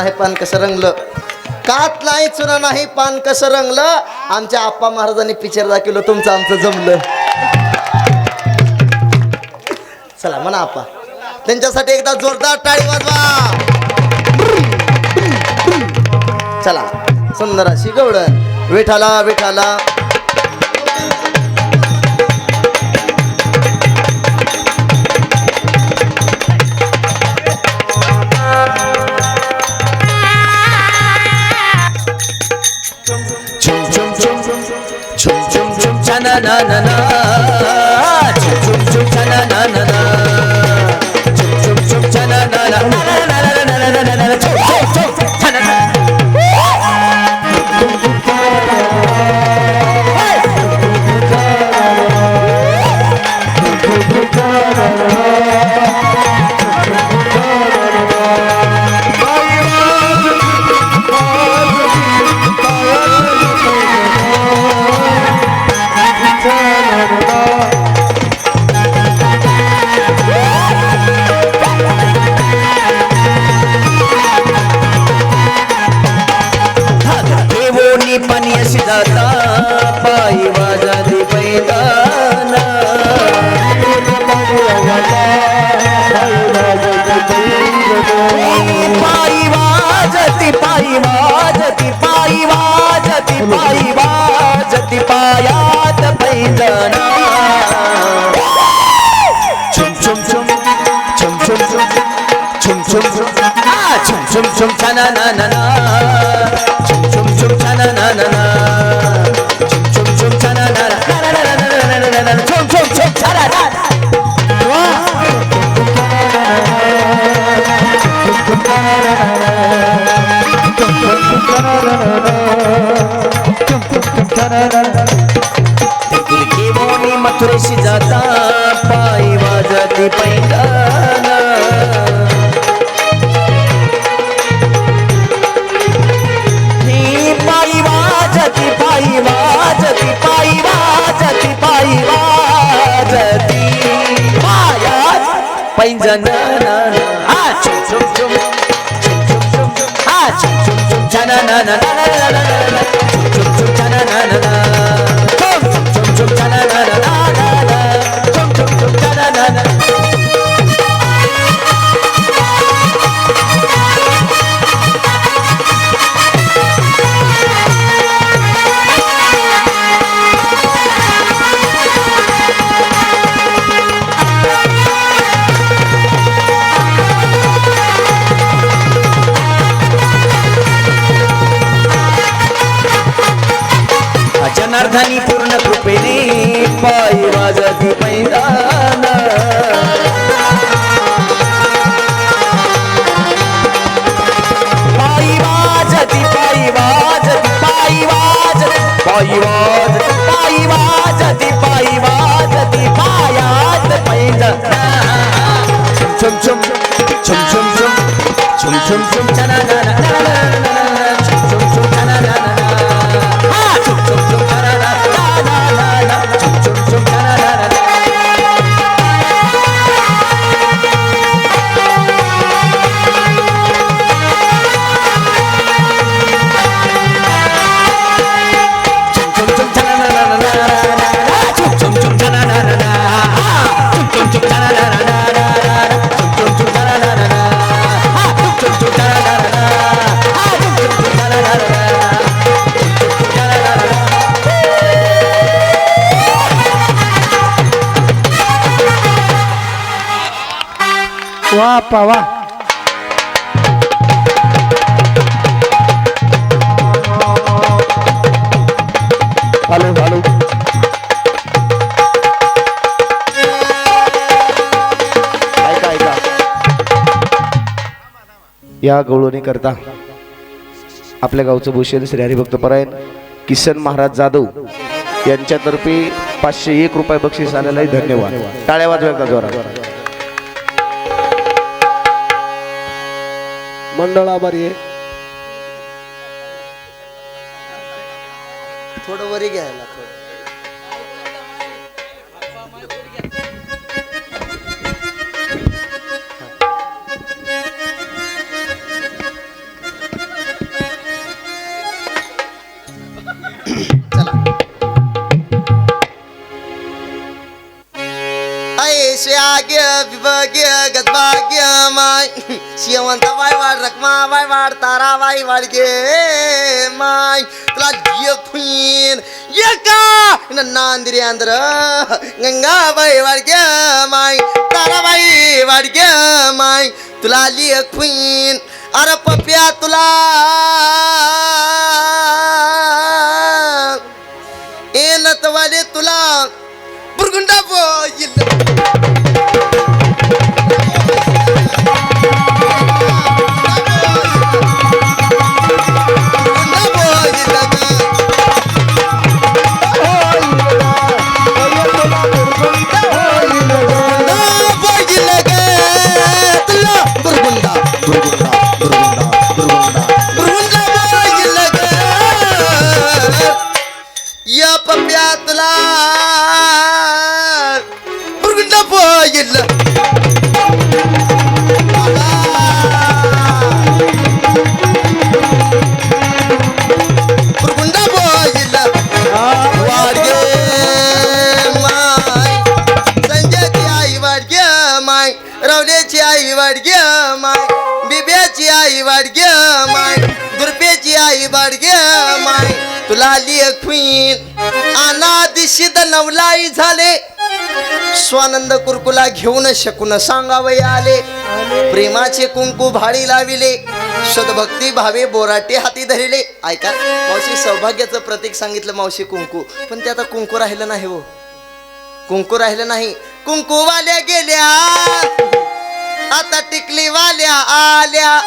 नाही पान कसं रंगलं? कात नाही चुना नाही पान कसं रंगलं? आमच्या आप्पा महाराजांनी पिक्चर दाखवलं तुमचं आमचं जमलं. चला म्हणा आप्पा. त्यांच्यासाठी एकदा जोरदार टाळी वाजवा. चला. सुंदर अशी गवडण विठाला विठाला na na na na na Deoni पाणी अशी जाता पायी वाजाली पैदाना पायी वाजती पायी वाजती पायी वाजती पायी वाजती पायात पैदाना chum chum chum chum chum chum chum chum chum ah chum chum chum cha na na na na chum मथुरेशी जाता पायी वाजती पैदाना na na na na जनार्दनी पूर्ण कृपेने पायी वाजती मैदान पायी वाजती पायी वाजती पायी वाजती पायी वाजती पायी वाजती पायी वाजती पायात पैदना छुम छुम छुम छुम छुम छुम छुम छुम छना वा पवा हॅलो हॅलो ऐका ऐका. या गवळणी करता आपल्या गावचं भूषण श्री हरिभक्त परायण किसन महाराज जाधव यांच्यातर्फे पाचशे एक रुपये बक्षीस आलेलं आहे. धन्यवाद. टाळ्या वाजवा एकदा जोरात. मंडळ आभारी आहे. थोडं वरी घ्यायला थोडं. भाग्य विभाग्य गदभाग्य माय शेवंत बाय वाढ रकमा बाय वाढ तारा बाई वाढ गे माय तुला जिय खुईन ये का न नांदिरी आंध्र गंगाबाई वाढ गे माय ताराबाई वाढ गे माय तुला लिय या पप्या तुला बुरगुंडा बोल बुरगुंडा बोल. वाडगे माय. संजयची आई वाडगे माय. रवल्याची आई वाडगे माय. बिब्याची आई वाडगे माय. दुर्पेची आई वाडगे माय. तुला लिय क्वीन. अनादिशित नवलाई झाले. स्वानंद कुरकुला घेऊन शकून सांगावय आले. प्रेमाचे कुंकू भाडी लाविले. सद्भक्ती भावे बोराटे हाती धरिले. ऐका मावशी सौभाग्याचं प्रतीक सांगितलं मावशी कुंकू. पण ते आता कुंकू राहिलं नाही हो. कुंकू राहिलं नाही. कुंकू वाल्या गेल्या. आता टिकली वाल्या आल्या.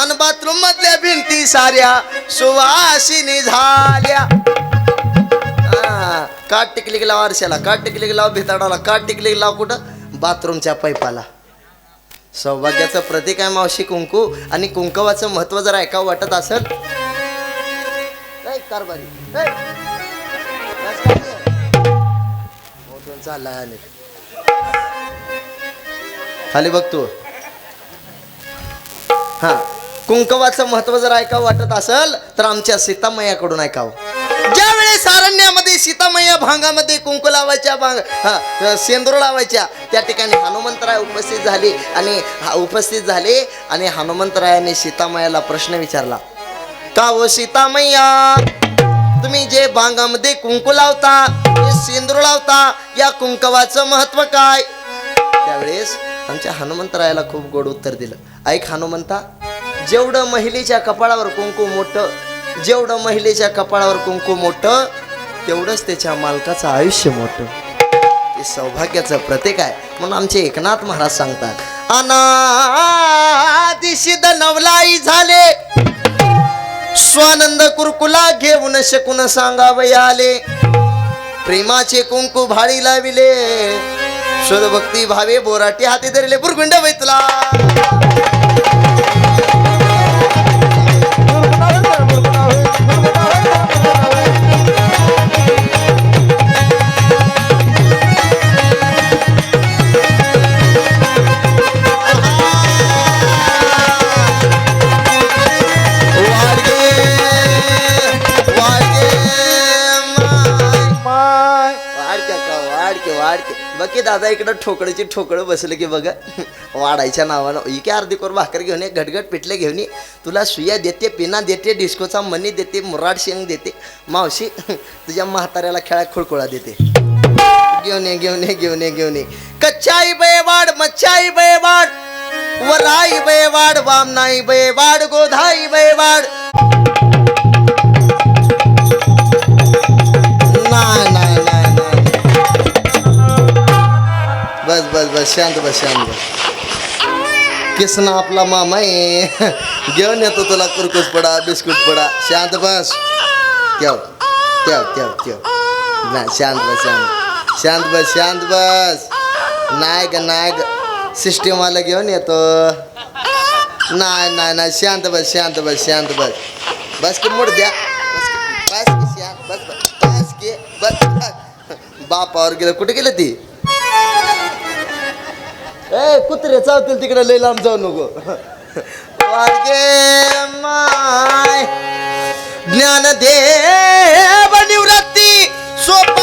अन बाथरूम मधल्या भिंती साऱ्या सुवासिनी झाल्या. काट टिकली गेला आरशाला काट टिकली की लाव भिताडाला काट टिकली की लाव कुठं? बाथरूमच्या पाईपाला. सौभाग्याचं प्रतीक आहे मावशी कुंकू आणि कुंकवाचं महत्त्व जर ऐका वाटत असेल कारभारी खाली. मोठून चाललाय खाली बघ तू. हा. कुंकवाचं महत्त्व जर ऐकावं वाटत असेल तर आमच्या सीतामय्याकडून ऐकावं. ज्यावेळेस अरण्यामध्ये सीतामय्या भांगामध्ये कुंकू लावायच्या भांग सेंदूर लावायच्या त्या ठिकाणी हनुमंतराय उपस्थित झाले आणि उपस्थित झाले आणि हनुमंतरायाने सीतामयाला प्रश्न विचारला. का व सीतामय्या? तुम्ही जे भांगामध्ये कुंकू लावता ते सेंदूर लावता या कुंकवाचं महत्त्व काय? त्यावेळेस आमच्या हनुमंतरायाला खूप गोड उत्तर दिलं. ऐक हनुमंता जेवढं महिलेच्या कपाळावर कुंकू मोठं जेवढं महिलेच्या कपाळावर कुंकू मोठं तेवढंच त्याच्या मालकाचं आयुष्य मोठं. ते सौभाग्याचं प्रतीक आहे. म्हणून आमचे एकनाथ महाराज सांगतात अनादिशिद नवलाई झाले. स्वानंद कुरकुला घेऊन शकून सांगावे आले प्रेमाचे कुंकू भाळी लाविले. शोधभक्ती भावे बोराटी हाती धरले. बुरगुंड बैतला. दादा इकडं ठोकळीची ठोकळं बसलं की बघा वाढायच्या नावानं. इके काय अर्धी कोर भाकर घेऊन ये घटघट पिठले घेऊन ये. तुला सुया देते पिना देते डिस्कोचा मनी देते मुराड शेंग देते. मावशी तुझ्या म्हाताऱ्याला खेळा खुळखुळा देते. घेऊन ये घेऊन ये घेऊन ये घेऊन ये. कच्चाई बेवाड मच्छाई बेवाड. वाम बेवाड वामनाई बेवाड गोधाई बेवाड. बस बस, शांत बस शांत बस। किसना आपला मामा आहे घेऊन येतो तुला कुरकुस पडा, बिस्कुट पडा। शांत बस। ठेव ठेव ठेव ठेव नाही शांत बस, शांत। शांत बस शांत बस। नाही ग नाही ग सिस्टीमवाला घेऊन येतो नाही नाही नाही शांत बस शांत बस शांत बस। बस की मोड द्या बस की शांत, बस बस बस की, बस बस. बापावर गेलं कुठे गेलं ती ए कुत्रे चावतील तिकडे लई लांब जाऊ नको. वागे माय ज्ञानदेव निवृत्ती सोपान.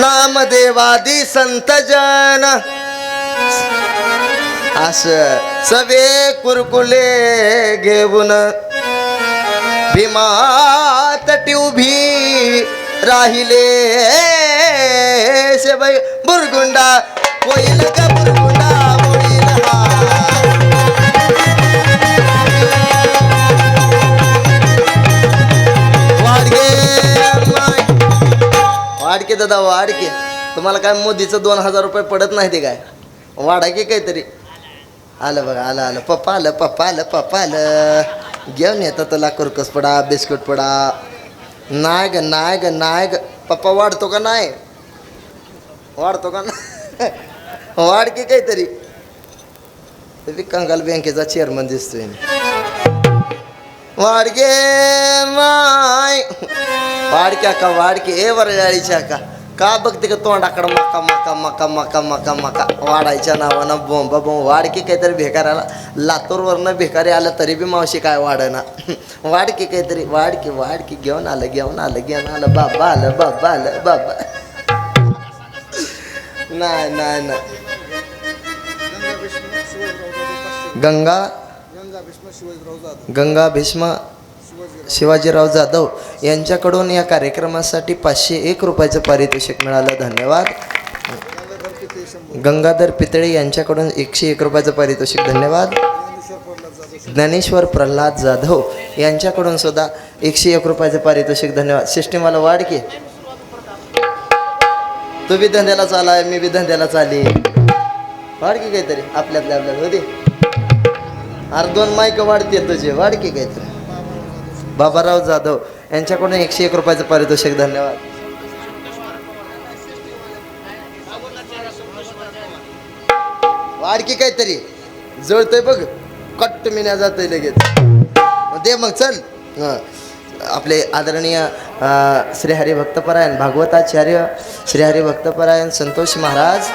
नामदेवादी संतजन अस सवे कुरकुले घेऊन भीमात उभी राहिले. बुरगुंडा होईल का बुरगुंडा होईल वाडके दादा वाडके तुम्हाला काय मोदीचं दोन हजार रुपये पडत नाही ते काय? वाडा की काहीतरी. आलं बघा आलं आलं. पप्पा आलं पप्पा आलं पप्पा आलं. घेऊन येतं तुला कुरकस पडा बिस्कुट पडा. नाही ग नाही ग नाही ग. पप्पा वाढतो का नाही? वाढतो का? ना वाढ की काहीतरी. ते कंगाल बँकेचा चेअरमन दिसतोय वाडगे माय. वाडक्या का वाडके ए वरळाळीच्या का का बघते का तोंडाकडं मका मका मका मका मका मका? वाढायच्या नावानं बोंब बोंब वाडके काहीतरी भिकारी आला लातूरवरनं भिकारी आलं तरी बी मावशी काय वाढना. वाडके काहीतरी वाडके वाडके घेऊन आलं घेऊन आलं घेऊन आलं. बाबा आलं बाबा आलं बाबा. नाही नाही नाही. गंगा गंगा भीष्म शिवाजीराव जाधव यांच्याकडून या कार्यक्रमासाठी पाचशे एक रुपयाचं पारितोषिक मिळालं. धन्यवाद. गंगाधर पितळे यांच्याकडून एकशे एक रुपयाचं पारितोषिक. धन्यवाद. ज्ञानेश्वर प्रल्हाद जाधव यांच्याकडून सुद्धा एकशे एक रुपयाचं पारितोषिक. धन्यवाद. सिस्टीमाला वाढ की. तू बी धंद्याला चालाय मी बी धंद्याला चाली वाढ की काहीतरी आपल्यातल्या आपल्यात होते? अरे दोन माईक वाढते तुझे वाढ की काहीतरी. बाबाराव जाधव यांच्याकडून एकशे एक रुपयाचं पारितोषिक धन्यवाद. वाढ की काहीतरी. जळतंय बघ कट्ट मिन्या जातंय लगेच. मग दे मग चल. हं. आपले आदरणीय श्रीहरी श्री हरिभक्तपरायण भागवताचार्य श्री हरिभक्तपरायण संतोष महाराज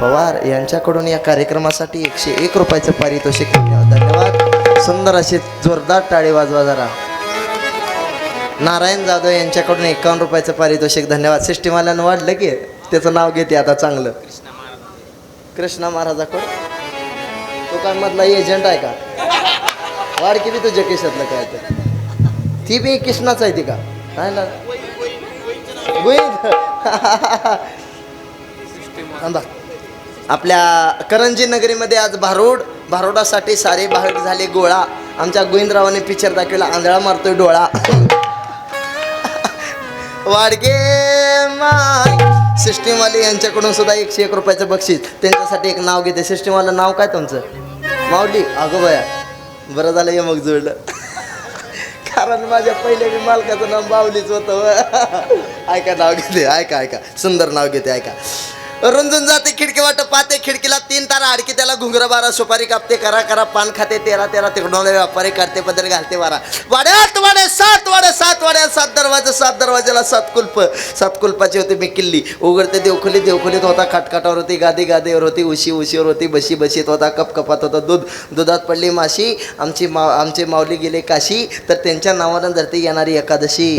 पवार यांच्याकडून या कार्यक्रमासाठी एकशे एक रुपयाचं पारितोषिक धन्यवाद. सुंदर असे जोरदार टाळी वाजवा जरा. नारायण जाधव यांच्याकडून एकावन्न रुपयाचं पारितोषिक धन्यवाद. सिस्टीमाल्यानं वाढलं की त्याचं नाव घेते आता चांगलं. कृष्णा महाराजाकडून. तो काय मधला एजंट आहे का? वाढ की तुझ्या केशातलं काय तर ती बी कृष्णाच आहे ती का? नाही ना गोविंद आपल्या करंजी नगरीमध्ये आज भारूड भारुडासाठी सारे बाहेर झाले गोळा. आमच्या गोविंदरावाने पिक्चर दाखवला आंधळा मारतोय डोळा. वाडगे माय सिस्टीमवाले यांच्याकडून सुद्धा एकशे एक रुपयाचं बक्षीस. त्यांच्यासाठी एक नाव घेते. सिस्टीमवालं नाव काय तुमचं? माऊली. अगो बया. बरं झालं हे मग जुळलं. कारण माझ्या पहिल्या मी मालकाचं नाव बावलीच होतं. ऐका नाव घेते ऐका ऐका. सुंदर नाव घेते ऐका. रुंजून जाते खिडकी वाट पाहते खिडकीला तीन तारा आडकी त्याला घुंगर बारा सुपारी कापते करा करा पान खाते तेरा तेरा तिकडून व्यापारी करते बदल घालते बारा वाड्यात वाड्या सात वाड्या सात वाड्या सात दरवाजा सात दरवाजाला सात कुल्प सात कुल्पाची होती मी किल्ली. उघडते देवखोली देवखोलीत होता खाटखाटावर होती गादी गादीवर होती उशी उशीवर होती बशी बशीत होता कप कपात होता दूध दुधात पडली माशी आमची मा आमची माऊली गेले काशी तर त्यांच्या नावानं धरती येणारी एकादशी.